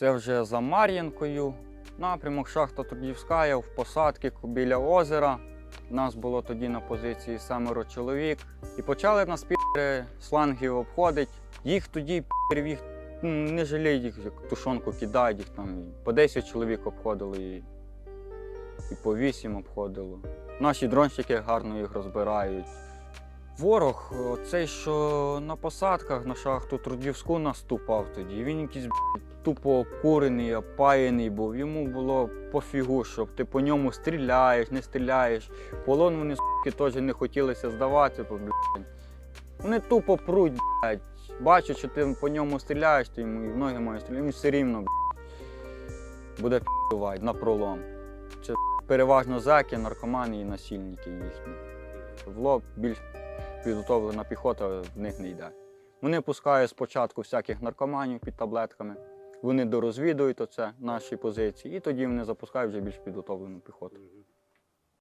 Це вже за Мар'їнкою. Напрямок шахта Трудівська в посадки біля озера. Нас було тоді на позиції семеро чоловік. І почали нас пітери слангів обходити. Їх тоді пітерів, їх не жаліють, їх як тушонку кидають, їх там по 10 чоловік обходили і, і по 8 обходило. Наші дронщики гарно їх розбирають. Ворог, цей, що на посадках на шахту Трудівську наступав тоді, він якийсь тупо окурений, опаяний був. Йому було пофігу, щоб ти по ньому стріляєш, не стріляєш. Полон вони суки, теж не хотілося здавати, бо. Вони тупо пруть, блядь. Бачать, що ти по ньому стріляєш, то йому і в ноги мають стріляти, йому все рівно блядь, буде п'ювати на пролом. Це переважно зеки, наркомани і насильники їхні. В лоб більш підготовлена піхота в них не йде. Вони пускають спочатку всяких наркоманів під таблетками, вони дорозвідують оце, наші позиції, і тоді вони запускають вже більш підготовлену піхоту.